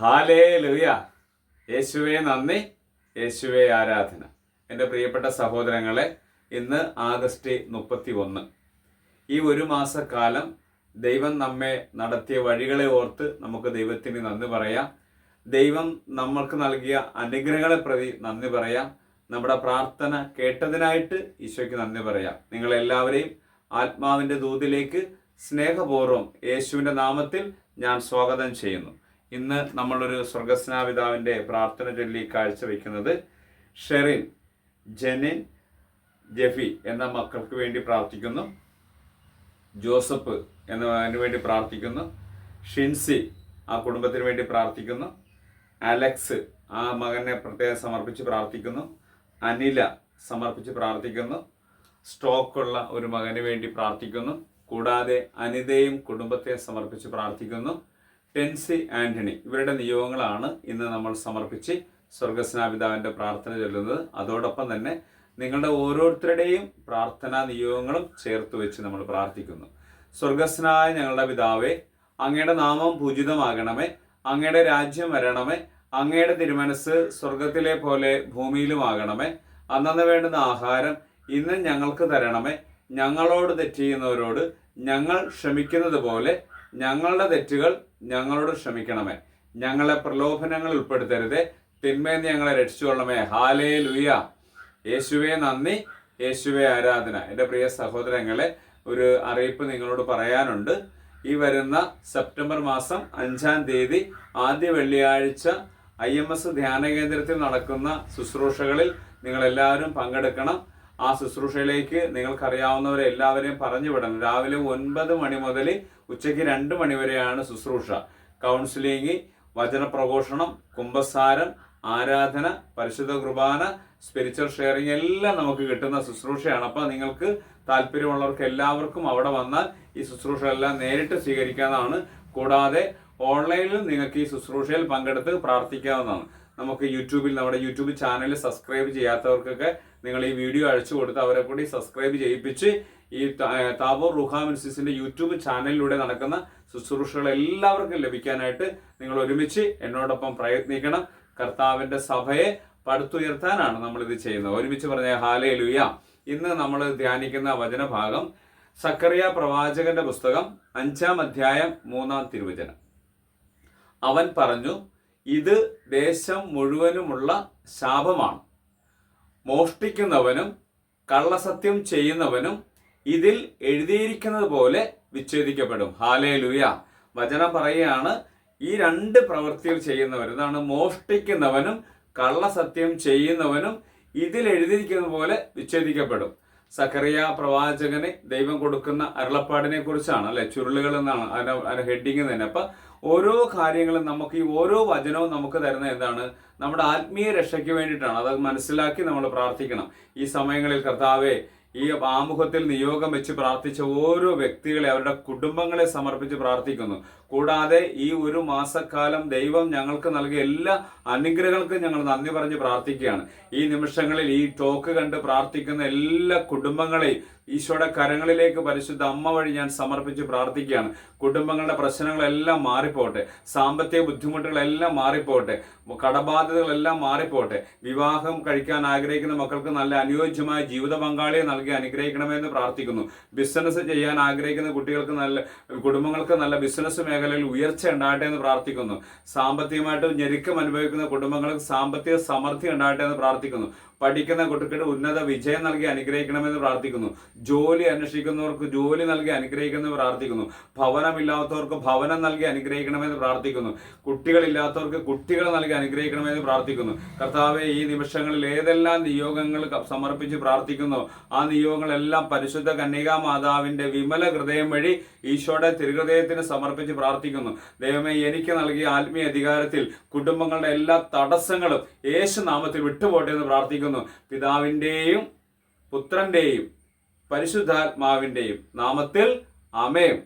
ഹാലേ ലുയ യേശുവെ നന്ദി. യേശുവെ ആരാധന. എന്റെ പ്രിയപ്പെട്ട സഹോദരങ്ങളെ ഇന്ന് ആഗസ്റ്റ് മുപ്പത്തി ഒന്ന് ഈ ഒരു മാസക്കാലം ദൈവം നമ്മെ നടത്തിയ വഴികളെ ഓർത്ത് നമുക്ക് ദൈവത്തിന് നന്ദി പറയാം. ദൈവം നമ്മൾക്ക് നൽകിയ അനുഗ്രഹങ്ങളെ പ്രതി നന്ദി പറയാം. നമ്മുടെ പ്രാർത്ഥന കേട്ടതിനായിട്ട് ഈശോയ്ക്ക് നന്ദി പറയാം. നിങ്ങളെല്ലാവരെയും ആത്മാവിന്റെ ദൂതിലേക്ക് സ്നേഹപൂർവം യേശുവിന്റെ നാമത്തിൽ ഞാൻ സ്വാഗതം ചെയ്യുന്നു. ഇന്ന് നമ്മളൊരു സ്വർഗസ്നാപിതാവിന്റെ പ്രാർത്ഥന ചൊല്ലി കാഴ്ചവെക്കുന്നത് ഷെറിൻ ജെനിൻ ജെഫി എന്ന മക്കൾക്ക് വേണ്ടി പ്രാർത്ഥിക്കുന്നു. ജോസഫ് എന്നതിന് വേണ്ടി പ്രാർത്ഥിക്കുന്നു. ഷിൻസി ആ കുടുംബത്തിന് വേണ്ടി പ്രാർത്ഥിക്കുന്നു. അലക്സ് ആ മകനെ പ്രത്യേകം സമർപ്പിച്ച് പ്രാർത്ഥിക്കുന്നു. അനില സമർപ്പിച്ച് പ്രാർത്ഥിക്കുന്നു. സ്റ്റോക്കുള്ള ഒരു മകന് വേണ്ടി പ്രാർത്ഥിക്കുന്നു. കൂടാതെ അനിതയും കുടുംബത്തെ സമർപ്പിച്ച് പ്രാർത്ഥിക്കുന്നു. ടെൻസി ആന്റണി. ഇവരുടെ നിയോഗങ്ങളാണ് ഇന്ന് നമ്മൾ സമർപ്പിച്ച് സ്വർഗസ്നാപിതാവിന്റെ പ്രാർത്ഥന ചൊല്ലുന്നത്. അതോടൊപ്പം തന്നെ നിങ്ങളുടെ ഓരോരുത്തരുടെയും പ്രാർത്ഥനാ നിയോഗങ്ങളും ചേർത്ത് വെച്ച് നമ്മൾ പ്രാർത്ഥിക്കുന്നു. സ്വർഗസ്നായ ഞങ്ങളുടെ പിതാവേ അങ്ങയുടെ നാമം പൂജിതമാകണമേ അങ്ങയുടെ രാജ്യം വരണമേ അങ്ങയുടെ തിരുമനസ് സ്വർഗത്തിലെ പോലെ ഭൂമിയിലുമാകണമേ. അന്നന്ന് വേണ്ടുന്ന ആഹാരം ഇന്ന് ഞങ്ങൾക്ക് തരണമേ. ഞങ്ങളോട് തെറ്റ് ചെയ്യുന്നവരോട് ഞങ്ങൾ ക്ഷമിക്കുന്നത് പോലെ ഞങ്ങളുടെ തെറ്റുകൾ ഞങ്ങളോട് ക്ഷമിക്കണമേ. ഞങ്ങളെ പ്രലോഭനങ്ങൾ ഉൾപ്പെടുത്തരുതേ. തിന്മേന്ന് ഞങ്ങളെ രക്ഷിച്ചുകൊള്ളണമേ. ഹാലേ ലുയ യേശുവെ നന്ദി. യേശുവെ ആരാധന. എന്റെ പ്രിയ സഹോദരങ്ങളെ ഒരു അറിയിപ്പ് നിങ്ങളോട് പറയാനുണ്ട്. ഈ വരുന്ന സെപ്റ്റംബർ മാസം അഞ്ചാം തീയതി ആദ്യ വെള്ളിയാഴ്ച ഐ എം എസ് ധ്യാന കേന്ദ്രത്തിൽ നടക്കുന്ന ശുശ്രൂഷകളിൽ നിങ്ങളെല്ലാവരും പങ്കെടുക്കണം. ആ ശുശ്രൂഷയിലേക്ക് നിങ്ങൾക്കറിയാവുന്നവരെ എല്ലാവരെയും പറഞ്ഞു വിടണം. രാവിലെ ഒൻപത് മണി മുതൽ ഉച്ചയ്ക്ക് രണ്ട് മണി വരെയാണ് ശുശ്രൂഷ. കൗൺസിലിംഗ് വചനപ്രഘോഷണം കുംഭസാരം ആരാധന പരിശുദ്ധ കുർബാന സ്പിരിച്വൽ ഷെയറിംഗ് എല്ലാം നമുക്ക് കിട്ടുന്ന ശുശ്രൂഷയാണ്. അപ്പോൾ നിങ്ങൾക്ക് താല്പര്യമുള്ളവർക്ക് എല്ലാവർക്കും അവിടെ വന്നാൽ ഈ ശുശ്രൂഷകളെല്ലാം നേരിട്ട് സ്വീകരിക്കാവുന്നതാണ്. കൂടാതെ ഓൺലൈനിലും നിങ്ങൾക്ക് ഈ ശുശ്രൂഷയിൽ പങ്കെടുത്ത് പ്രാർത്ഥിക്കാവുന്നതാണ്. നമുക്ക് യൂട്യൂബിൽ നമ്മുടെ യൂട്യൂബ് ചാനൽ സബ്സ്ക്രൈബ് ചെയ്യാത്തവർക്കൊക്കെ നിങ്ങൾ ഈ വീഡിയോ അയച്ചു കൊടുത്ത് അവരെ കൂടി സബ്സ്ക്രൈബ് ചെയ്യിപ്പിച്ച് ഈ താബോർ റുഹാ മിനിസിന്റെ യൂട്യൂബ് ചാനലിലൂടെ നടക്കുന്ന ശുശ്രൂഷകൾ എല്ലാവർക്കും ലഭിക്കാനായിട്ട് നിങ്ങൾ ഒരുമിച്ച് എന്നോടൊപ്പം പ്രയത്നിക്കണം. കർത്താവിന്റെ സഭയെ പടുത്തുയർത്താനാണ് നമ്മൾ ഇത് ചെയ്യുന്നത്. ഒരുമിച്ച് പറഞ്ഞ ഹാലേ ലുയ ഇന്ന് നമ്മൾ ധ്യാനിക്കുന്ന വചനഭാഗം സക്കറിയ പ്രവാചകന്റെ പുസ്തകം അഞ്ചാം അധ്യായം മൂന്നാം തിരുവചനം. അവൻ പറഞ്ഞു ഇത് ദേശം മുഴുവനുമുള്ള ശാപമാണ്. മോഷ്ടിക്കുന്നവനും കള്ളസത്യം ചെയ്യുന്നവനും ഇതിൽ എഴുതിയിരിക്കുന്നത് പോലെ വിച്ഛേദിക്കപ്പെടും. ഹാലേ ലൂയ വചനം പറയുകയാണ് ഈ രണ്ട് പ്രവൃത്തികൾ ചെയ്യുന്നവർ ഇതാണ് മോഷ്ടിക്കുന്നവനും കള്ളസത്യം ചെയ്യുന്നവനും ഇതിൽ എഴുതിയിരിക്കുന്നത് പോലെ വിച്ഛേദിക്കപ്പെടും. സക്കറിയ പ്രവാചകന് ദൈവം കൊടുക്കുന്ന അരുളപ്പാടിനെ കുറിച്ചാണ് അല്ലെ? ചുരുളുകൾ എന്നാണ് അതിന് ഹെഡിങ് തന്നെ. അപ്പൊ ഓരോ കാര്യങ്ങളും നമുക്ക് ഈ ഓരോ വചനവും നമുക്ക് തരുന്ന എന്താണ്? നമ്മുടെ ആത്മീയ രക്ഷയ്ക്ക് വേണ്ടിയിട്ടാണ്. അത് മനസ്സിലാക്കി നമ്മൾ പ്രാർത്ഥിക്കണം. ഈ സമയങ്ങളിൽ കർത്താവെ ഈ ആമുഖത്തിൽ നിയോഗം വെച്ച് പ്രാർത്ഥിച്ച ഓരോ വ്യക്തികളെ അവരുടെ കുടുംബങ്ങളെ സമർപ്പിച്ച് പ്രാർത്ഥിക്കുന്നു. കൂടാതെ ഈ ഒരു മാസക്കാലം ദൈവം ഞങ്ങൾക്ക് നൽകിയ എല്ലാ അനുഗ്രഹങ്ങൾക്കും ഞങ്ങൾ നന്ദി പറഞ്ഞ് പ്രാർത്ഥിക്കുകയാണ്. ഈ നിമിഷങ്ങളിൽ ഈ ടോക്ക് കണ്ട് പ്രാർത്ഥിക്കുന്ന എല്ലാ കുടുംബങ്ങളെയും ഈശോയുടെ കരങ്ങളിലേക്ക് പരിശുദ്ധ അമ്മ വഴി ഞാൻ സമർപ്പിച്ച് പ്രാർത്ഥിക്കുകയാണ്. കുടുംബങ്ങളുടെ പ്രശ്നങ്ങളെല്ലാം മാറിപ്പോട്ടെ. സാമ്പത്തിക ബുദ്ധിമുട്ടുകളെല്ലാം മാറിപ്പോട്ടെ. കടബാധ്യതകളെല്ലാം മാറിപ്പോട്ടെ. വിവാഹം കഴിക്കാൻ ആഗ്രഹിക്കുന്ന മക്കൾക്ക് നല്ല അനുയോജ്യമായ ജീവിത പങ്കാളിയെ നൽകി അനുഗ്രഹിക്കണമെന്ന് പ്രാർത്ഥിക്കുന്നു. ബിസിനസ് ചെയ്യാൻ ആഗ്രഹിക്കുന്ന കുട്ടികൾക്ക് നല്ല കുടുംബങ്ങൾക്ക് നല്ല ബിസിനസ് മേഖലയിൽ ഉയർച്ച ഉണ്ടാകട്ടെ എന്ന് പ്രാർത്ഥിക്കുന്നു. സാമ്പത്തികമായിട്ട് ഞെരുക്കം അനുഭവിക്കുന്ന കുടുംബങ്ങൾക്ക് സാമ്പത്തിക സമൃദ്ധി ഉണ്ടാകട്ടെ എന്ന് പ്രാർത്ഥിക്കുന്നു. പഠിക്കുന്ന കുട്ടികൾക്ക് ഉന്നത വിജയം നൽകി അനുഗ്രഹിക്കണമെന്ന് പ്രാർത്ഥിക്കുന്നു. ജോലി അന്വേഷിക്കുന്നവർക്ക് ജോലി നൽകി അനുഗ്രഹിക്കണമെന്ന് പ്രാർത്ഥിക്കുന്നു. ഭവനമില്ലാത്തവർക്ക് ഭവനം നൽകി അനുഗ്രഹിക്കണമെന്ന് പ്രാർത്ഥിക്കുന്നു. കുട്ടികളില്ലാത്തവർക്ക് കുട്ടികൾ നൽകി അനുഗ്രഹിക്കണമെന്ന് പ്രാർത്ഥിക്കുന്നു. കർത്താവെ ഈ നിമിഷങ്ങളിൽ ഏതെല്ലാം നിയോഗങ്ങൾ സമർപ്പിച്ച് പ്രാർത്ഥിക്കുന്നു ആ നിയോഗങ്ങളെല്ലാം പരിശുദ്ധ കന്യകാ മാതാവിന്റെ വിമല ഹൃദയം വഴി ഈശോയുടെ തിരുഹൃദയത്തിന് സമർപ്പിച്ച് പ്രാർത്ഥിക്കുന്നു. ദൈവമേ എനിക്ക് നൽകിയ ആത്മീയ അധികാരത്തിൽ കുടുംബങ്ങളുടെ എല്ലാ തടസ്സങ്ങളും യേശു നാമത്തിൽ വിട്ടുപോട്ടെ എന്ന് പ്രാർത്ഥിക്കുന്നു. പിതാവിന്റെയും പുത്രന്റെയും പരിശുദ്ധാത്മാവിന്റെയും നാമത്തിൽ അമേം